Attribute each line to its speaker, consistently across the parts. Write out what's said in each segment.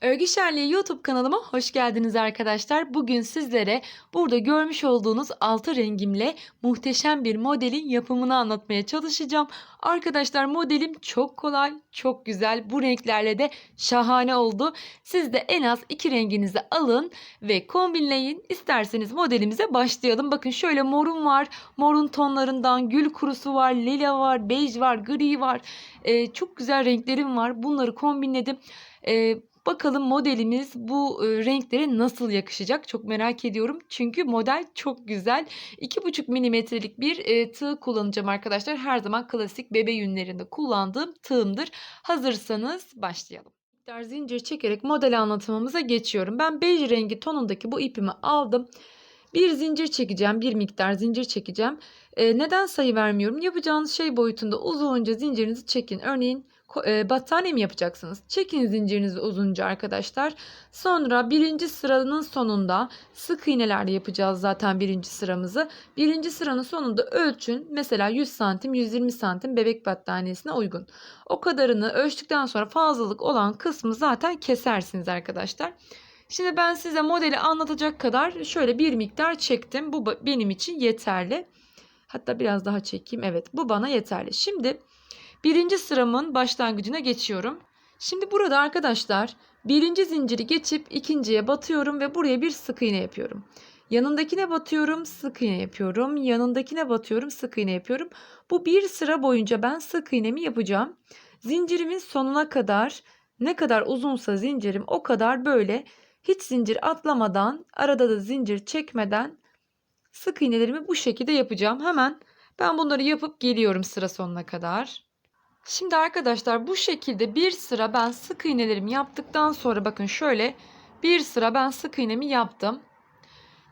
Speaker 1: Örgü Şenliği YouTube kanalıma hoş geldiniz arkadaşlar. Bugün sizlere burada görmüş olduğunuz altı rengimle muhteşem bir modelin yapımını anlatmaya çalışacağım. Arkadaşlar modelim çok kolay, çok güzel. Bu renklerle de şahane oldu. Siz de en az iki renginizi alın ve kombinleyin. İsterseniz modelimize başlayalım. Bakın şöyle morum var. Morun tonlarından gül kurusu var, lila var, bej var, gri var. Ee, çok güzel renklerim var. Bunları kombinledim. Ee, Bakalım modelimiz bu e, renklere nasıl yakışacak çok merak ediyorum. Çünkü model çok güzel. 2,5 milimetrelik bir e, tığ kullanacağım arkadaşlar. Her zaman klasik bebe yünlerinde kullandığım tığımdır. Hazırsanız başlayalım. Miktar zincir çekerek model anlatımımıza geçiyorum. Ben bej rengi tonundaki bu ipimi aldım. Bir zincir çekeceğim, bir miktar zincir çekeceğim. E, neden sayı vermiyorum? Yapacağınız şey boyutunda uzunca zincirinizi çekin. Örneğin e, battaniye mi yapacaksınız? Çekin zincirinizi uzunca arkadaşlar. Sonra birinci sıranın sonunda sık iğnelerle yapacağız zaten birinci sıramızı. Birinci sıranın sonunda ölçün. Mesela 100 santim 120 santim bebek battaniyesine uygun. O kadarını ölçtükten sonra fazlalık olan kısmı zaten kesersiniz arkadaşlar. Şimdi ben size modeli anlatacak kadar şöyle bir miktar çektim. Bu benim için yeterli. Hatta biraz daha çekeyim. Evet bu bana yeterli. Şimdi birinci sıramın başlangıcına geçiyorum. Şimdi burada arkadaşlar birinci zinciri geçip ikinciye batıyorum ve buraya bir sık iğne yapıyorum. Yanındakine batıyorum, sık iğne yapıyorum. Yanındakine batıyorum, sık iğne yapıyorum. Bu bir sıra boyunca ben sık iğnemi yapacağım. Zincirimin sonuna kadar ne kadar uzunsa zincirim o kadar böyle hiç zincir atlamadan, arada da zincir çekmeden sık iğnelerimi bu şekilde yapacağım. Hemen ben bunları yapıp geliyorum sıra sonuna kadar. Şimdi arkadaşlar bu şekilde bir sıra ben sık iğnelerimi yaptıktan sonra bakın şöyle bir sıra ben sık iğnemi yaptım.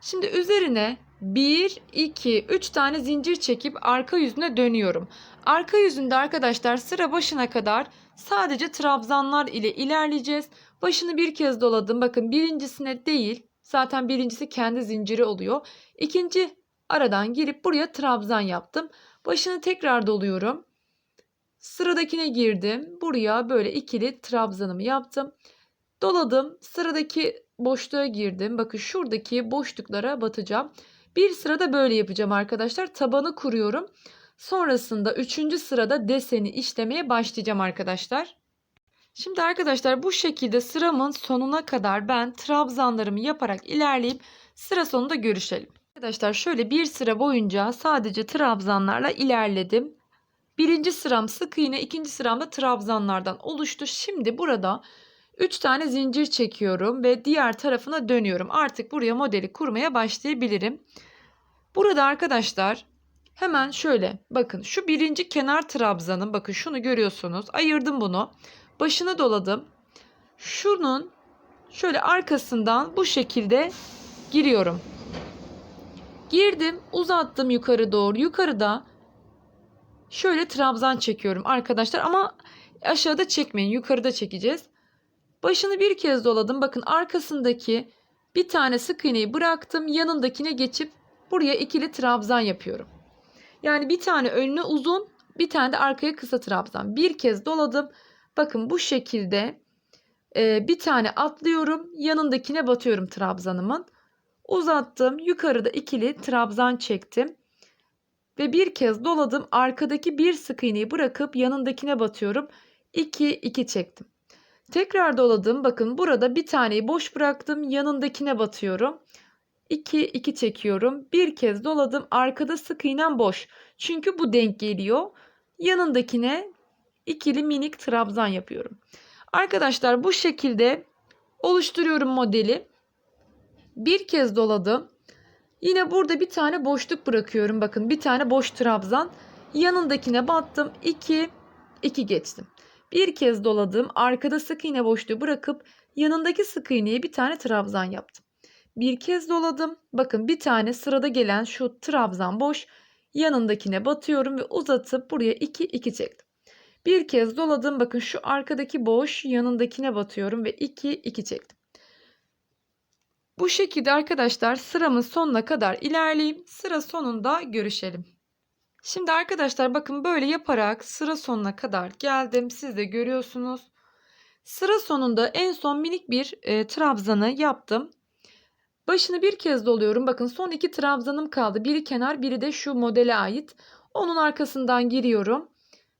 Speaker 1: Şimdi üzerine 1, 2, 3 tane zincir çekip arka yüzüne dönüyorum. Arka yüzünde arkadaşlar sıra başına kadar sadece trabzanlar ile ilerleyeceğiz. Başını bir kez doladım. Bakın birincisine değil. Zaten birincisi kendi zinciri oluyor. İkinci aradan girip buraya trabzan yaptım. Başını tekrar doluyorum. Sıradakine girdim. Buraya böyle ikili trabzanımı yaptım. Doladım. Sıradaki boşluğa girdim. Bakın şuradaki boşluklara batacağım. Bir sırada böyle yapacağım arkadaşlar. Tabanı kuruyorum. Sonrasında üçüncü sırada deseni işlemeye başlayacağım arkadaşlar. Şimdi arkadaşlar bu şekilde sıramın sonuna kadar ben trabzanlarımı yaparak ilerleyip sıra sonunda görüşelim. Arkadaşlar şöyle bir sıra boyunca sadece trabzanlarla ilerledim. Birinci sıram sık iğne, ikinci sıram da trabzanlardan oluştu. Şimdi burada 3 tane zincir çekiyorum ve diğer tarafına dönüyorum. Artık buraya modeli kurmaya başlayabilirim. Burada arkadaşlar hemen şöyle bakın şu birinci kenar trabzanın bakın şunu görüyorsunuz. Ayırdım bunu. Başını doladım. Şunun şöyle arkasından bu şekilde giriyorum. Girdim, uzattım yukarı doğru. Yukarıda şöyle trabzan çekiyorum arkadaşlar ama aşağıda çekmeyin, yukarıda çekeceğiz. Başını bir kez doladım. Bakın arkasındaki bir tane sık iğneyi bıraktım. Yanındakine geçip buraya ikili trabzan yapıyorum. Yani bir tane önüne uzun, bir tane de arkaya kısa trabzan. Bir kez doladım. Bakın bu şekilde e, bir tane atlıyorum. Yanındakine batıyorum trabzanımın. Uzattım. Yukarıda ikili trabzan çektim. Ve bir kez doladım. Arkadaki bir sık iğneyi bırakıp yanındakine batıyorum. 2 2 çektim. Tekrar doladım. Bakın burada bir taneyi boş bıraktım. Yanındakine batıyorum. 2 2 çekiyorum. Bir kez doladım. Arkada sık iğnem boş. Çünkü bu denk geliyor. Yanındakine ikili minik trabzan yapıyorum. Arkadaşlar bu şekilde oluşturuyorum modeli. Bir kez doladım. Yine burada bir tane boşluk bırakıyorum. Bakın bir tane boş trabzan. Yanındakine battım. 2 2 geçtim. Bir kez doladım. Arkada sık iğne boşluğu bırakıp yanındaki sık iğneye bir tane trabzan yaptım. Bir kez doladım. Bakın bir tane sırada gelen şu trabzan boş. Yanındakine batıyorum ve uzatıp buraya 2 2 çektim. Bir kez doladım. Bakın şu arkadaki boş yanındakine batıyorum ve 2 2 çektim. Bu şekilde arkadaşlar sıramın sonuna kadar ilerleyeyim. Sıra sonunda görüşelim. Şimdi arkadaşlar bakın böyle yaparak sıra sonuna kadar geldim. Siz de görüyorsunuz. Sıra sonunda en son minik bir e, trabzanı yaptım. Başını bir kez doluyorum. Bakın son iki trabzanım kaldı. Biri kenar, biri de şu modele ait. Onun arkasından giriyorum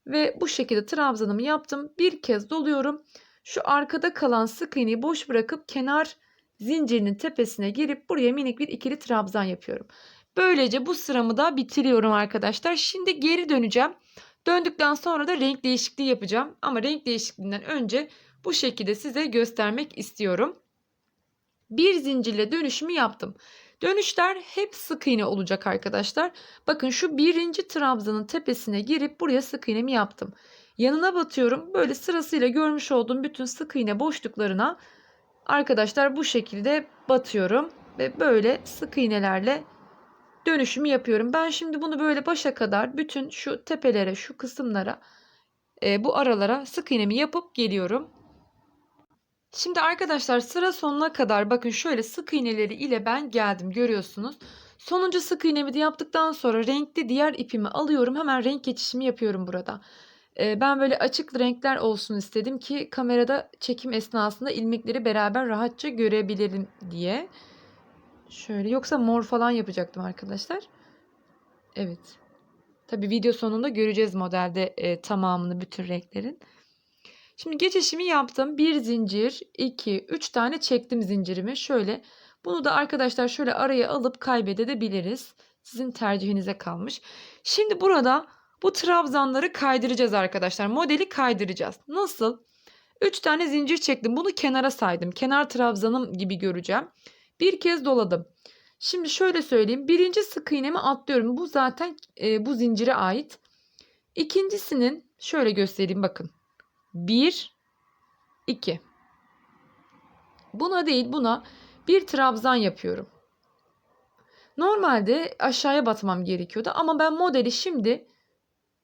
Speaker 1: ve bu şekilde trabzanımı yaptım. Bir kez doluyorum. Şu arkada kalan sık iğneyi boş bırakıp kenar zincirinin tepesine girip buraya minik bir ikili trabzan yapıyorum. Böylece bu sıramı da bitiriyorum arkadaşlar. Şimdi geri döneceğim. Döndükten sonra da renk değişikliği yapacağım. Ama renk değişikliğinden önce bu şekilde size göstermek istiyorum. Bir zincirle dönüşümü yaptım. Dönüşler hep sık iğne olacak arkadaşlar. Bakın şu birinci trabzanın tepesine girip buraya sık iğnemi yaptım. Yanına batıyorum. Böyle sırasıyla görmüş olduğum bütün sık iğne boşluklarına arkadaşlar bu şekilde batıyorum. Ve böyle sık iğnelerle dönüşümü yapıyorum. Ben şimdi bunu böyle başa kadar bütün şu tepelere, şu kısımlara, e, bu aralara sık iğnemi yapıp geliyorum. Şimdi arkadaşlar sıra sonuna kadar bakın şöyle sık iğneleri ile ben geldim görüyorsunuz. Sonuncu sık iğnemi de yaptıktan sonra renkli diğer ipimi alıyorum. Hemen renk geçişimi yapıyorum burada. Ben böyle açık renkler olsun istedim ki kamerada çekim esnasında ilmekleri beraber rahatça görebilirim diye. Şöyle yoksa mor falan yapacaktım arkadaşlar. Evet. Tabi video sonunda göreceğiz modelde e, tamamını bütün renklerin. Şimdi geçişimi yaptım. Bir zincir, iki, üç tane çektim zincirimi. Şöyle bunu da arkadaşlar şöyle araya alıp kaybedebiliriz. Sizin tercihinize kalmış. Şimdi burada bu trabzanları kaydıracağız arkadaşlar. Modeli kaydıracağız. Nasıl? 3 tane zincir çektim. Bunu kenara saydım. Kenar trabzanım gibi göreceğim. Bir kez doladım. Şimdi şöyle söyleyeyim. Birinci sık iğnemi atlıyorum. Bu zaten e, bu zincire ait. İkincisinin şöyle göstereyim bakın. 1 2 Buna değil buna bir trabzan yapıyorum. Normalde aşağıya batmam gerekiyordu ama ben modeli şimdi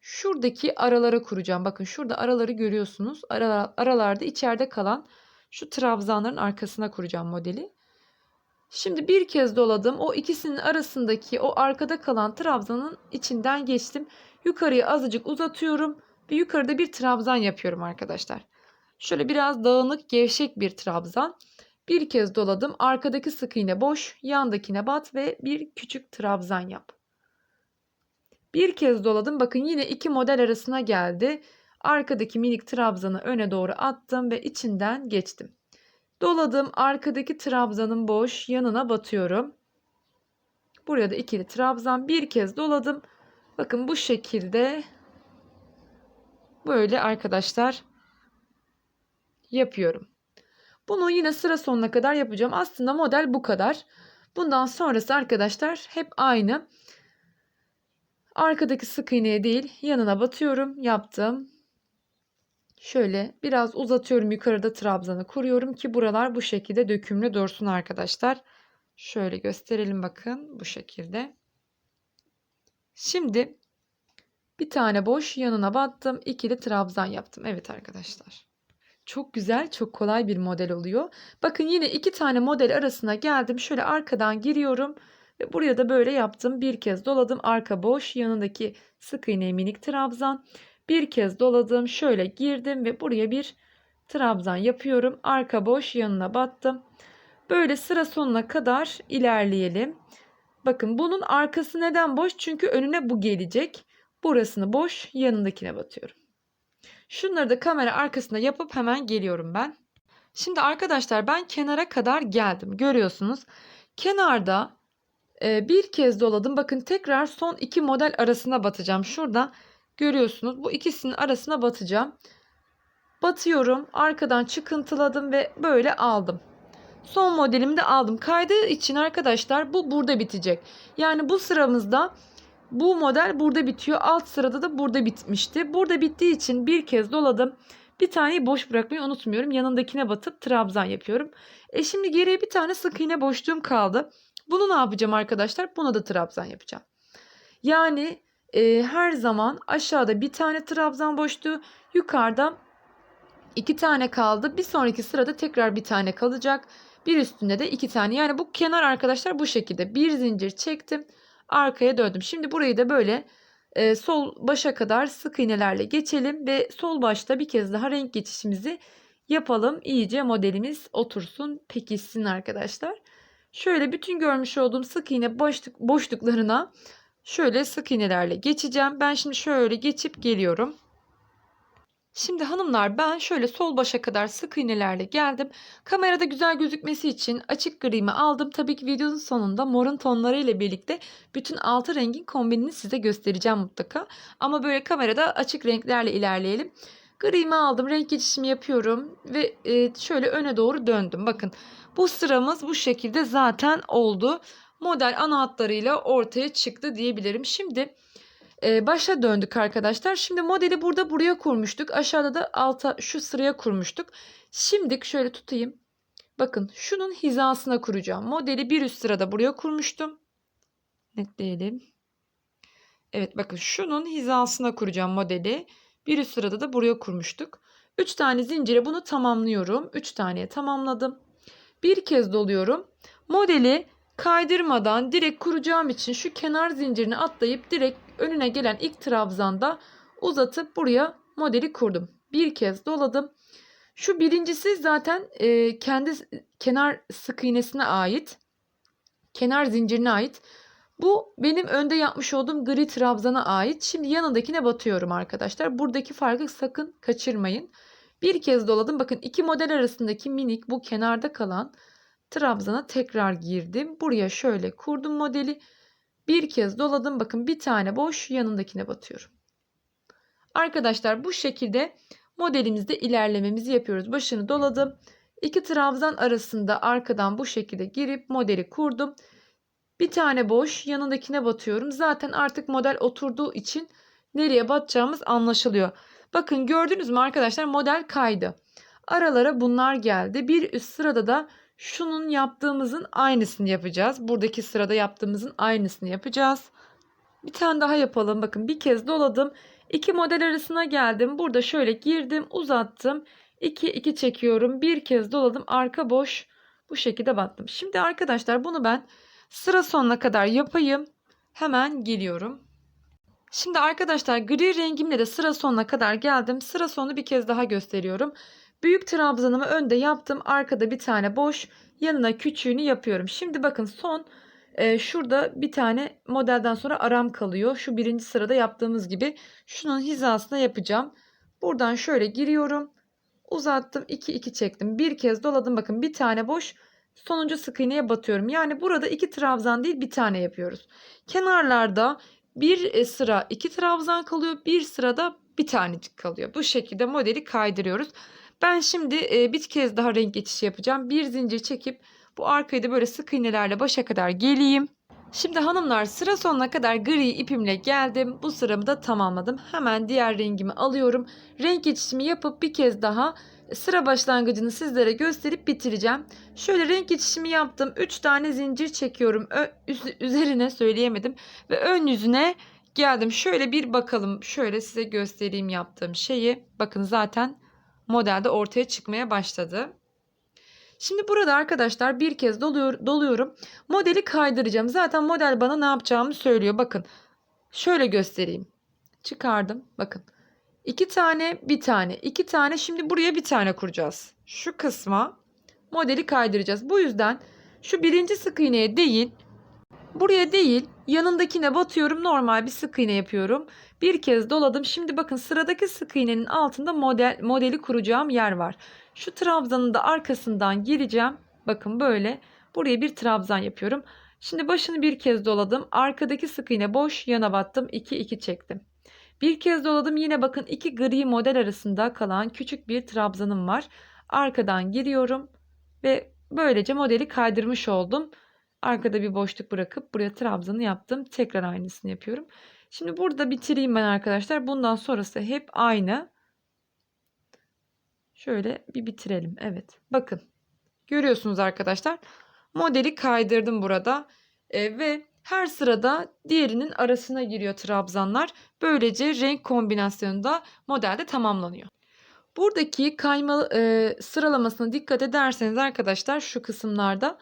Speaker 1: şuradaki aralara kuracağım. Bakın şurada araları görüyorsunuz. Aralar, aralarda içeride kalan şu trabzanların arkasına kuracağım modeli. Şimdi bir kez doladım. O ikisinin arasındaki o arkada kalan trabzanın içinden geçtim. Yukarıya azıcık uzatıyorum ve yukarıda bir trabzan yapıyorum arkadaşlar. Şöyle biraz dağınık gevşek bir trabzan. Bir kez doladım. Arkadaki sık iğne boş, yandakine bat ve bir küçük trabzan yap. Bir kez doladım. Bakın yine iki model arasına geldi. Arkadaki minik trabzanı öne doğru attım ve içinden geçtim. Doladım. Arkadaki trabzanın boş, yanına batıyorum. Buraya da ikili trabzan. Bir kez doladım. Bakın bu şekilde böyle arkadaşlar yapıyorum. Bunu yine sıra sonuna kadar yapacağım. Aslında model bu kadar. Bundan sonrası arkadaşlar hep aynı. Arkadaki sık iğneye değil yanına batıyorum. Yaptım. Şöyle biraz uzatıyorum yukarıda trabzanı kuruyorum ki buralar bu şekilde dökümlü dursun arkadaşlar. Şöyle gösterelim bakın bu şekilde. Şimdi bir tane boş yanına battım. ikili trabzan yaptım. Evet arkadaşlar. Çok güzel, çok kolay bir model oluyor. Bakın yine iki tane model arasına geldim. Şöyle arkadan giriyorum. Ve buraya da böyle yaptım. Bir kez doladım. Arka boş. Yanındaki sık iğne minik trabzan. Bir kez doladım. Şöyle girdim ve buraya bir trabzan yapıyorum. Arka boş yanına battım. Böyle sıra sonuna kadar ilerleyelim. Bakın bunun arkası neden boş? Çünkü önüne bu gelecek. Burasını boş, yanındakine batıyorum. Şunları da kamera arkasında yapıp hemen geliyorum ben. Şimdi arkadaşlar ben kenara kadar geldim. Görüyorsunuz. Kenarda e, bir kez doladım. Bakın tekrar son iki model arasına batacağım. Şurada görüyorsunuz. Bu ikisinin arasına batacağım. Batıyorum. Arkadan çıkıntıladım ve böyle aldım. Son modelimi de aldım. Kaydığı için arkadaşlar bu burada bitecek. Yani bu sıramızda bu model burada bitiyor. Alt sırada da burada bitmişti. Burada bittiği için bir kez doladım. Bir taneyi boş bırakmayı unutmuyorum. Yanındakine batıp trabzan yapıyorum. E şimdi geriye bir tane sık iğne boşluğum kaldı. Bunu ne yapacağım arkadaşlar? Buna da trabzan yapacağım. Yani e, her zaman aşağıda bir tane trabzan boşluğu, yukarıda iki tane kaldı. Bir sonraki sırada tekrar bir tane kalacak. Bir üstünde de iki tane. Yani bu kenar arkadaşlar bu şekilde. Bir zincir çektim arkaya döndüm. Şimdi burayı da böyle e, sol başa kadar sık iğnelerle geçelim ve sol başta bir kez daha renk geçişimizi yapalım. İyice modelimiz otursun, pekişsin arkadaşlar. Şöyle bütün görmüş olduğum sık iğne boşluk, boşluklarına şöyle sık iğnelerle geçeceğim. Ben şimdi şöyle geçip geliyorum. Şimdi hanımlar ben şöyle sol başa kadar sık iğnelerle geldim. Kamerada güzel gözükmesi için açık grimi aldım. Tabii ki videonun sonunda morun tonları ile birlikte bütün altı rengin kombinini size göstereceğim mutlaka. Ama böyle kamerada açık renklerle ilerleyelim. Grimi aldım. Renk geçişimi yapıyorum ve e, şöyle öne doğru döndüm. Bakın bu sıramız bu şekilde zaten oldu. Model ana hatlarıyla ortaya çıktı diyebilirim. Şimdi e, başa döndük arkadaşlar. Şimdi modeli burada buraya kurmuştuk. Aşağıda da alta şu sıraya kurmuştuk. Şimdi şöyle tutayım. Bakın şunun hizasına kuracağım. Modeli bir üst sırada buraya kurmuştum. Netleyelim. Evet bakın şunun hizasına kuracağım modeli. Bir üst sırada da buraya kurmuştuk. 3 tane zincire bunu tamamlıyorum. 3 taneye tamamladım. Bir kez doluyorum. Modeli kaydırmadan direkt kuracağım için şu kenar zincirini atlayıp direkt önüne gelen ilk trabzanda uzatıp buraya modeli kurdum. Bir kez doladım. Şu birincisi zaten e, kendi kenar sık iğnesine ait. Kenar zincirine ait. Bu benim önde yapmış olduğum gri trabzana ait. Şimdi yanındakine batıyorum arkadaşlar. Buradaki farkı sakın kaçırmayın. Bir kez doladım. Bakın iki model arasındaki minik bu kenarda kalan trabzana tekrar girdim. Buraya şöyle kurdum modeli. Bir kez doladım. Bakın bir tane boş yanındakine batıyorum. Arkadaşlar bu şekilde modelimizde ilerlememizi yapıyoruz. Başını doladım. İki trabzan arasında arkadan bu şekilde girip modeli kurdum. Bir tane boş yanındakine batıyorum. Zaten artık model oturduğu için nereye batacağımız anlaşılıyor. Bakın gördünüz mü arkadaşlar model kaydı. Aralara bunlar geldi. Bir üst sırada da şunun yaptığımızın aynısını yapacağız. Buradaki sırada yaptığımızın aynısını yapacağız. Bir tane daha yapalım. Bakın bir kez doladım. İki model arasına geldim. Burada şöyle girdim, uzattım. 2 2 çekiyorum. Bir kez doladım. Arka boş. Bu şekilde battım. Şimdi arkadaşlar bunu ben sıra sonuna kadar yapayım. Hemen geliyorum. Şimdi arkadaşlar gri rengimle de sıra sonuna kadar geldim. Sıra sonu bir kez daha gösteriyorum. Büyük trabzanımı önde yaptım. Arkada bir tane boş. Yanına küçüğünü yapıyorum. Şimdi bakın son e, şurada bir tane modelden sonra aram kalıyor. Şu birinci sırada yaptığımız gibi şunun hizasına yapacağım. Buradan şöyle giriyorum. Uzattım. 2 2 çektim. Bir kez doladım. Bakın bir tane boş. Sonuncu sık iğneye batıyorum. Yani burada iki trabzan değil bir tane yapıyoruz. Kenarlarda bir e, sıra iki trabzan kalıyor. Bir sırada bir tanecik kalıyor. Bu şekilde modeli kaydırıyoruz. Ben şimdi e, bir kez daha renk geçişi yapacağım. Bir zincir çekip bu arkayı da böyle sık iğnelerle başa kadar geleyim. Şimdi hanımlar sıra sonuna kadar gri ipimle geldim. Bu sıramı da tamamladım. Hemen diğer rengimi alıyorum. Renk geçişimi yapıp bir kez daha sıra başlangıcını sizlere gösterip bitireceğim. Şöyle renk geçişimi yaptım. 3 tane zincir çekiyorum. Ö- üzerine söyleyemedim. Ve ön yüzüne geldim. Şöyle bir bakalım. Şöyle size göstereyim yaptığım şeyi. Bakın zaten modelde ortaya çıkmaya başladı. Şimdi burada arkadaşlar bir kez doluyor, doluyorum. Modeli kaydıracağım. Zaten model bana ne yapacağımı söylüyor. Bakın şöyle göstereyim. Çıkardım. Bakın. iki tane bir tane. iki tane. Şimdi buraya bir tane kuracağız. Şu kısma modeli kaydıracağız. Bu yüzden şu birinci sık iğneye değil buraya değil yanındakine batıyorum. Normal bir sık iğne yapıyorum. Bir kez doladım. Şimdi bakın sıradaki sık iğnenin altında model modeli kuracağım yer var. Şu trabzanın da arkasından gireceğim. Bakın böyle. Buraya bir trabzan yapıyorum. Şimdi başını bir kez doladım. Arkadaki sık iğne boş. Yana battım. 2 2 çektim. Bir kez doladım. Yine bakın iki gri model arasında kalan küçük bir trabzanım var. Arkadan giriyorum ve böylece modeli kaydırmış oldum. Arkada bir boşluk bırakıp buraya trabzanı yaptım. Tekrar aynısını yapıyorum. Şimdi burada bitireyim ben arkadaşlar. Bundan sonrası hep aynı. Şöyle bir bitirelim. Evet. Bakın. Görüyorsunuz arkadaşlar. Modeli kaydırdım burada. E, ve her sırada diğerinin arasına giriyor trabzanlar. Böylece renk kombinasyonu da modelde tamamlanıyor. Buradaki kayma e, sıralamasına dikkat ederseniz arkadaşlar şu kısımlarda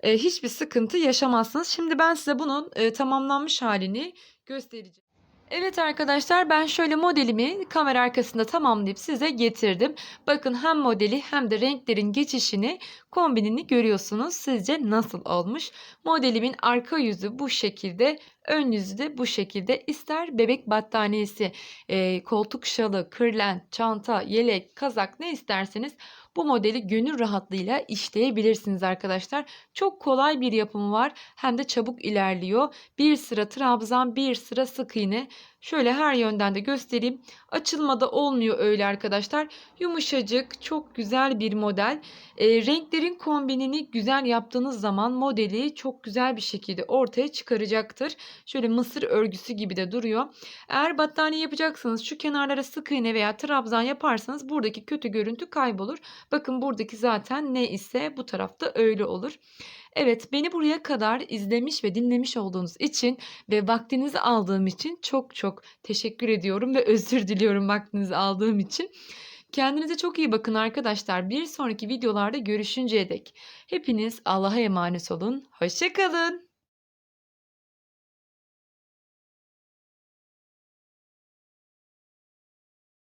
Speaker 1: e, hiçbir sıkıntı yaşamazsınız. Şimdi ben size bunun e, tamamlanmış halini göstereceğim. Evet arkadaşlar ben şöyle modelimi kamera arkasında tamamlayıp size getirdim. Bakın hem modeli hem de renklerin geçişini kombinini görüyorsunuz. Sizce nasıl olmuş? Modelimin arka yüzü bu şekilde, ön yüzü de bu şekilde. İster bebek battaniyesi, e, koltuk şalı, kırlent, çanta, yelek, kazak ne isterseniz bu modeli gönül rahatlığıyla işleyebilirsiniz arkadaşlar. Çok kolay bir yapımı var hem de çabuk ilerliyor. Bir sıra trabzan, bir sıra sık iğne. Şöyle her yönden de göstereyim. Açılmada olmuyor öyle arkadaşlar. Yumuşacık, çok güzel bir model. E, renklerin kombinini güzel yaptığınız zaman modeli çok güzel bir şekilde ortaya çıkaracaktır. Şöyle mısır örgüsü gibi de duruyor. Eğer battaniye yapacaksanız şu kenarlara sık iğne veya trabzan yaparsanız buradaki kötü görüntü kaybolur. Bakın buradaki zaten ne ise bu tarafta öyle olur. Evet beni buraya kadar izlemiş ve dinlemiş olduğunuz için ve vaktinizi aldığım için çok çok teşekkür ediyorum ve özür diliyorum vaktinizi aldığım için. Kendinize çok iyi bakın arkadaşlar. Bir sonraki videolarda görüşünceye dek. Hepiniz Allah'a emanet olun. Hoşçakalın.